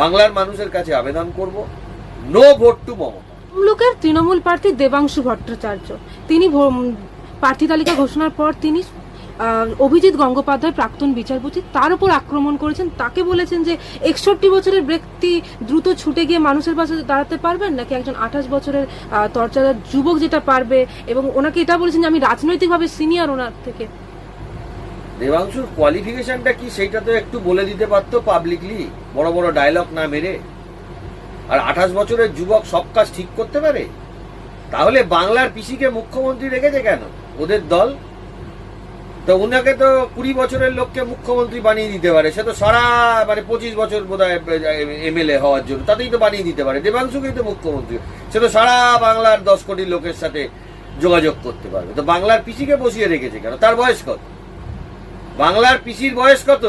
বাংলার মানুষের কাছে আবেদন করব। No vote to Mamata. তমলুকের তৃণমূল প্রার্থী দেবাংশু ভট্টাচার্য। তিনি প্রার্থী তালিকা ঘোষণার পর তিনি অভিজিৎ গঙ্গোপাধ্যায় প্রাক্তন বিচারপতি, তার উপর আক্রমণ করেছেন। তাকে বলেছেন যে, একষট্টি বছরের ব্যক্তি দ্রুত ছুটে গিয়ে মানুষের পাশে দাঁড়াতে পারবেন, নাকি একজন আঠাশ বছরের তরচাদার যুবক যেটা পারবে। এবং ওনাকে এটা বলেছেন যে, আমি রাজনৈতিকভাবে সিনিয়র ওনার থেকে। দেবাংশুর কোয়ালিফিকেশনটা কি সেইটা তো একটু বলে দিতে পারতো পাবলিকলি বড় বড় ডায়লগ না মেরে। আর আঠাশ বছরের যুবক সব কাজ ঠিক করতে পারে? তাহলে বাংলার পিসিকে মুখ্যমন্ত্রী রেখেছে কেন? ওদের দল? তো উনাকে তো কুড়ি বছরের লোককে মুখ্যমন্ত্রী বানিয়ে দিতে পারে। সে তো সারা মানে পঁচিশ বছর বোধ হয় এমএলএ হওয়ার জন্য, তাতেই তো বানিয়ে দিতে পারে। দেবাংশুকেই তো মুখ্যমন্ত্রী। সে তো সারা বাংলার দশ কোটি লোকের সাথে যোগাযোগ করতে পারবে। তো বাংলার পিসিকে বসিয়ে রেখেছে কেন? তার বয়স কত? বাংলার পিসির বয়স কত?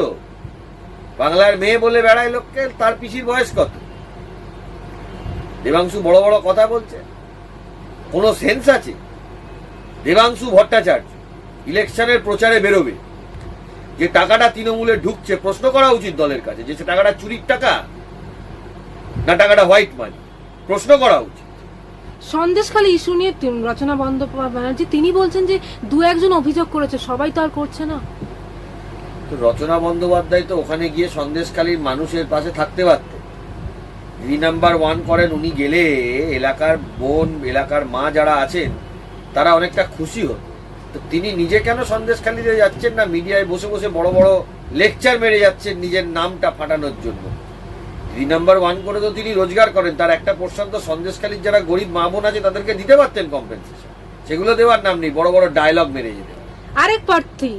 বাংলার মেয়ে বলে বেড়ায় লোককে, তার পিসির বয়স কত? দেবাংশু বড় বড় কথা বলছে। কোনো সেন্স আছে? দেবাংশু ভট্টাচার্য, ইলেকশনের প্রচারে বেরোবে। যে টাকাটা তৃণমূলে ঢুকছে, প্রশ্ন করা উচিত দলের কাছে যে সে টাকাটা চুরির টাকা না টাকাটা হোয়াইট মানি প্রশ্ন করা উচিত। সন্দেশখালী ইস্যু নিয়ে রচনা বন্দ্যোপাধ্যায় ব্যানার্জি তিনি বলছেন যে দু একজন অভিযোগ করেছে, সবাই তো আর করছে না। তো রচনা বন্দ্যোপাধ্যায় তো ওখানে গিয়ে সন্দেশখালীর মানুষের পাশে থাকতে পারতেন দিদি নাম্বার ওয়ান করেন, উনি গেলে এলাকার বোন, এলাকার মা যারা আছেন, তারা অনেকটা খুশি হতো। তো তিনি নিজে কেন সন্দেশখালীতে যাচ্ছেন না? মিডিয়ায় বসে বসে বড় বড় লেকচার মেরে যাচ্ছেন নিজের নামটা ফাটানোর জন্য। দিদি নাম্বার ওয়ান করে তো তিনি রোজগার করেন, তার একটা পোর্শন তো সন্দেশখালীর যারা গরিব মা বোন আছে, তাদেরকে দিতে পারতেন কম্পেনসেশন সেগুলো দেওয়ার নাম নেই, বড় বড় ডায়লগ মেরে যেতে আরেক প্রার্থী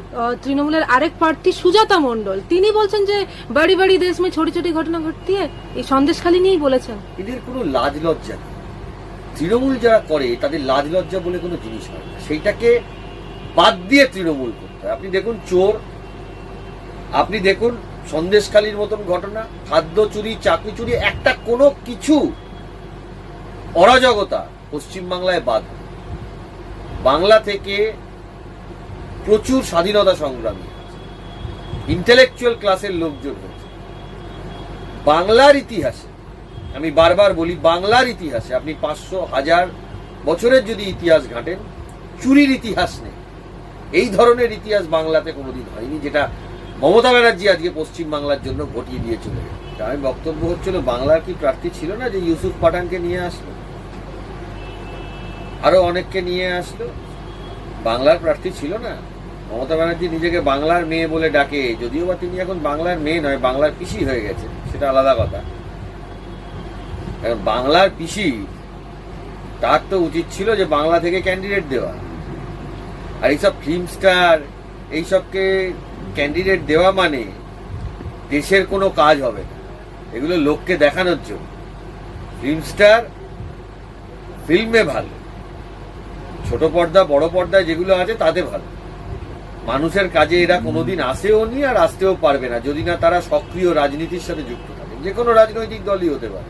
তৃণমূলের আরেক প্রার্থী সুজাতা মণ্ডল। তিনি বলছেন যে বাড়ি বাড়ি দেশ মে ছোটি ছোটি ঘটনা ঘটতি এই সন্দেশখালী নিয়েই বলেছেন। এদের কোনো লাজ লজ্জা তৃণমূল যারা করে, তাদের লাজ লজ্জা বলে কোনো জিনিস হয় না। সেইটাকে বাদ দিয়ে তৃণমূল করতে হয়। আপনি দেখুন চোর, আপনি দেখুন সন্দেশখালীর মতন ঘটনা, খাদ্য চুরি চাকরি চুরি, একটা কোনো কিছু অরাজকতা পশ্চিমবাংলায় বাদ বাংলা থেকে প্রচুর স্বাধীনতা সংগ্রামী। ইন্টেলেকচুয়াল ক্লাসের লোকজন হয়েছে। বাংলার ইতিহাসে, আমি বারবার বলি বাংলার ইতিহাসে, আপনি পাঁচশো হাজার বছরের যদি ইতিহাস ঘাঁটেন, চুরির ইতিহাস নেই। এই ধরনের ইতিহাস বাংলাতে কোনোদিন হয়নি, যেটা মমতা ব্যানার্জি আজকে পশ্চিম বাংলার জন্য ঘটিয়ে দিয়ে চলে গেল আমি বক্তব্য হচ্ছিল, বাংলার কি প্রার্থী ছিল না যে ইউসুফ পাঠানকে নিয়ে আসলো? আরও অনেককে নিয়ে আসলো? বাংলার প্রার্থী ছিল না। মমতা ব্যানার্জি নিজেকে বাংলার মেয়ে বলে ডাকে, যদিও বা তিনি এখন বাংলার মেয়ে নয়, বাংলার পিসি হয়ে গেছে, সেটা আলাদা কথা। বাংলার পিসি, তার তো উচিত ছিল যে বাংলা থেকে ক্যান্ডিডেট দেওয়া। আর এইসব ফিল্ম স্টার এইসবকে ক্যান্ডিডেট দেওয়া মানে দেশের কোনো কাজ হবে না। এগুলো লোককে দেখানোর জন্য। ফিল্ম স্টার ফিল্মে ভালো। ছোট পর্দা, বড় পর্দায় যেগুলো আছে, তাতে ভালো। মানুষের কাজে এরা কোনোদিন আসেও নি আর আসতেও পারবে না, যদি না তারা সক্রিয় রাজনীতির সাথে যুক্ত থাকে। যে কোনো রাজনৈতিক দলই হতে পারে।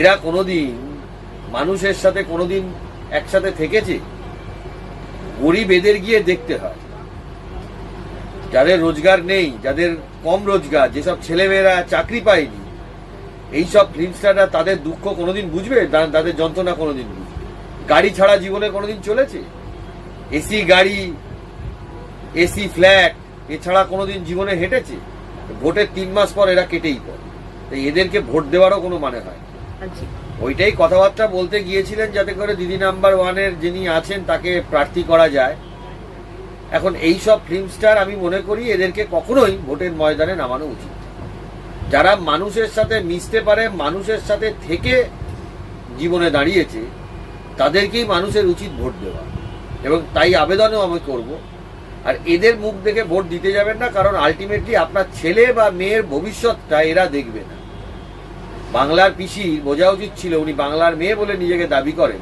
এরা কোনোদিন মানুষের সাথে কোনোদিন একসাথে থেকেছে। গরিব এদের গিয়ে দেখতে হয়। যাদের রোজগার নেই, যাদের কম রোজগার, যেসব ছেলেমেয়েরা চাকরি পায়নি, এইসব ফিল্মস্টাররা তাদের দুঃখ কোনোদিন বুঝবে? তাদের যন্ত্রণা কোনোদিন বুঝবে? গাড়ি ছাড়া জীবনে কোনোদিন চলেছে? এসি, গাড়ি এসি ফ্ল্যাট এছাড়া কোনোদিন জীবনে হেঁটেছে। ভোটের তিন মাস পর এরা কেটেই পড়ে। তাই এদেরকে ভোট দেওয়ারও কোনো মানে হয় ওইটাই কথাবার্তা বলতে গিয়েছিলেন যাতে করে দিদি নাম্বার ওয়ানের যিনি আছেন তাকে প্রার্থী করা যায়। এখন এই সব ফিল্ম স্টার আমি মনে করি এদেরকে কখনোই ভোটের ময়দানে নামানো উচিত যারা মানুষের সাথে মিশতে পারে মানুষের সাথে থেকে জীবনে দাঁড়িয়েছে তাদেরকেই মানুষের উচিত ভোট দেওয়া। এবং তাই আবেদনও আমি করব। আর এদের মুখ দেখে ভোট দিতে যাবেন না, কারণ আলটিমেটলি আপনার ছেলে বা মেয়ের ভবিষ্যৎটা এরা দেখবে না। বাংলার পিসি বোঝা উচিত ছিল, উনি বাংলার মেয়ে বলে নিজেকে দাবি করেন।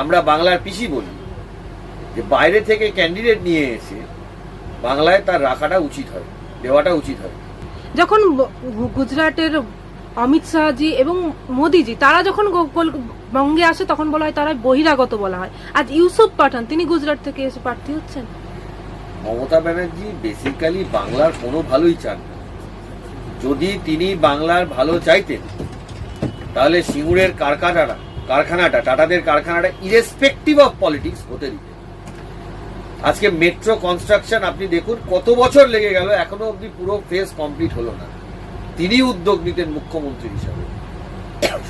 আমরা বাংলার পিসি বলি। যে বাইরে থেকে ক্যান্ডিডেট নিয়ে এসে বাংলায় তার রাখাটা উচিত হয়, দেওয়াটা উচিত হয়। যখন গুজরাটের অমিত শাহজি এবং মোদিজি, তারা যখন বঙ্গে আসে, তখন বলা হয় তারা বহিরাগত বলা হয়। আজ ইউসুফ পাঠান, তিনি গুজরাট থেকে এসে প্রার্থী হচ্ছেন? মমতা ব্যানার্জি বেসিক্যালি বাংলার কোনো ভালোই চান না। যদি তিনি বাংলার ভালো চাইতেন, তাহলে সিঙ্গুরের কারখানাটা কারখানাটা, টাটাদের কারখানাটা ইরেসপেক্টিভ অফ পলিটিক্স হতে দিতেন। আজকে মেট্রো কনস্ট্রাকশন আপনি দেখুন কত বছর লেগে গেল, এখনও অবধি পুরো ফেজ কমপ্লিট হলো না। তিনি উদ্যোগ নিতেন মুখ্যমন্ত্রী হিসাবে।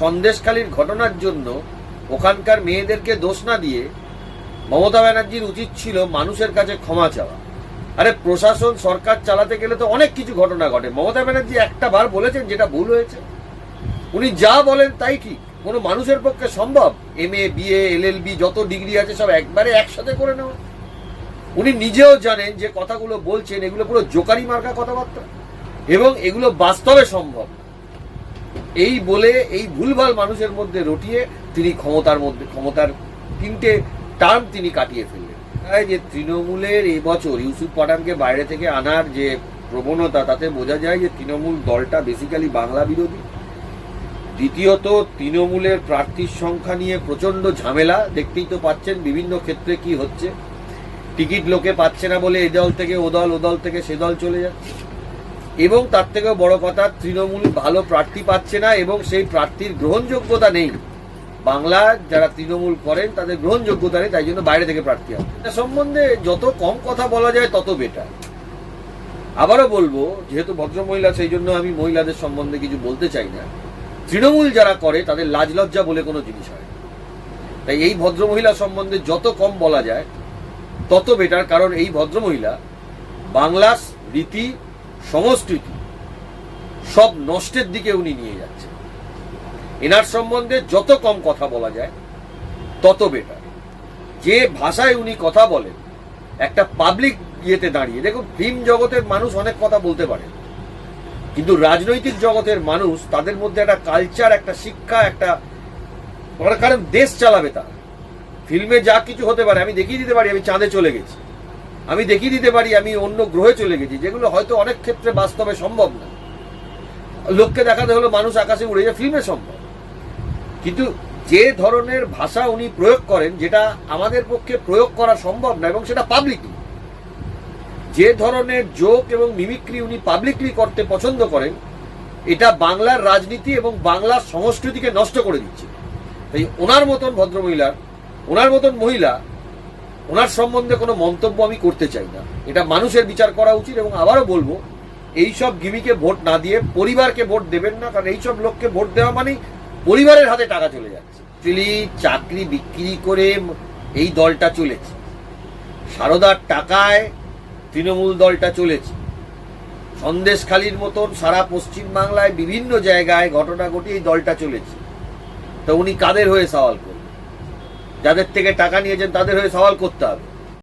সন্দেশখালীর ঘটনার জন্য ওখানকার মেয়েদেরকে দোষ না দিয়ে মমতা ব্যানার্জির উচিত ছিল মানুষের কাছে ক্ষমা চাওয়া। আরে, প্রশাসন, সরকার চালাতে গেলে তো অনেক কিছু ঘটনা ঘটে। মমতা ব্যানার্জি একটা বার বলেছেন যেটা ভুল হয়েছে। উনি যা বলেন তাই ঠিক। কোনো মানুষের পক্ষে সম্ভব? M A B A L L B যত ডিগ্রি আছে সব একবারে একসাথে করে নেওয়া। উনি নিজেও জানেন যে কথাগুলো বলছেন, এগুলো পুরো জোকারি মার্কা কথাবার্তা। এবং এগুলো বাস্তবে সম্ভব। এই বলে, এই ভুলভাল মানুষের মধ্যে রটিয়ে তিনি ক্ষমতার মধ্যে, ক্ষমতার তিনটে টার্ম তিনি কাটিয়ে ফেললেন। যে তৃণমূলের এবছর ইউসুফ পাঠানকে বাইরে থেকে আনার যে প্রবণতা, তাতে বোঝা যায় যে তৃণমূল দলটা বেসিক্যালি বাংলা বিরোধী। দ্বিতীয়ত, তৃণমূলের প্রার্থীর সংখ্যা নিয়ে প্রচণ্ড ঝামেলা। দেখতেই তো পাচ্ছেন বিভিন্ন ক্ষেত্রে কি হচ্ছে। টিকিট লোকে পাচ্ছে না বলে এ দল থেকে ও দল ও দল থেকে সে দল চলে যাচ্ছে। এবং তার থেকেও বড় কথা, তৃণমূল ভালো প্রার্থী পাচ্ছে না এবং সেই প্রার্থীর গ্রহণযোগ্যতা নেই। বাংলা যারা তৃণমূল করেন, তাদের গ্রহণযোগ্যতা নেই তাই জন্য বাইরে থেকে প্রার্থী হবে এটা সম্বন্ধে যত কম কথা বলা যায়, তত বেটার আবারও বলব, যেহেতু ভদ্রমহিলা সেই জন্য আমি মহিলাদের সম্বন্ধে কিছু বলতে চাই না। তৃণমূল যারা করে, তাদের লাজ লজ্জা বলে কোনো জিনিস হয় তাই এই ভদ্রমহিলা সম্বন্ধে যত কম বলা যায়, তত বেটার কারণ এই ভদ্রমহিলা বাংলার রীতি, সংস্কৃতি সব নষ্টের দিকে উনি নিয়ে যাচ্ছেন এনার সম্বন্ধে যত কম কথা বলা যায়, তত বেটার যে ভাষায় উনি কথা বলেন, একটা পাবলিক ইয়েতে দাঁড়িয়ে, দেখুন ফিল্ম জগতের মানুষ অনেক কথা বলতে পারে, কিন্তু রাজনৈতিক জগতের মানুষ তাদের মধ্যে একটা কালচার একটা শিক্ষা, একটা কারণ দেশ চালাবে তারা। ফিল্মে যা কিছু হতে পারে, আমি দেখিয়ে দিতে পারি, আমি চাঁদে চলে গেছি। আমি দেখিয়ে দিতে পারি, আমি অন্য গ্রহে চলে গেছি, যেগুলো হয়তো অনেক ক্ষেত্রে বাস্তবে সম্ভব না। লোককে দেখাতে হলো মানুষ আকাশে উড়ে যায় ফিল্মে সম্ভব। কিন্তু যে ধরনের ভাষা উনি প্রয়োগ করেন, যেটা আমাদের পক্ষে প্রয়োগ করা সম্ভব না এবং সেটা পাবলিকলি যে ধরনের জোক এবং মিমিক্রি উনি পাবলিকলি করতে পছন্দ করেন, এটা বাংলার রাজনীতি এবং বাংলার সংস্কৃতিকে নষ্ট করে দিচ্ছে। তাই ওনার মতন ভদ্রমহিলার ওনার মতন মহিলা, ওনার সম্বন্ধে কোনো মন্তব্য আমি করতে চাই না। এটা মানুষের বিচার করা উচিত এবং আবারও বলব, এইসব গিমিকে ভোট না দিয়ে পরিবারকে ভোট দেবেন না, কারণ এইসব লোককে ভোট দেওয়া মানেই পরিবারের হাতে টাকা চলে যাচ্ছে। অ্যাকচুয়ালি চাকরি বিক্রি করে এই দলটা চলেছে। সারদার টাকায় তৃণমূল দলটা চলেছে। সন্দেশখালির মতন সারা পশ্চিম বাংলায় বিভিন্ন জায়গায় ঘটনা ঘটে এই দলটা চলেছে। তো উনি কাদের হয়ে সওয়াল করবেন? যাদের থেকে টাকা নিয়েছেন তাদের হয়ে সওয়াল করতে হবে।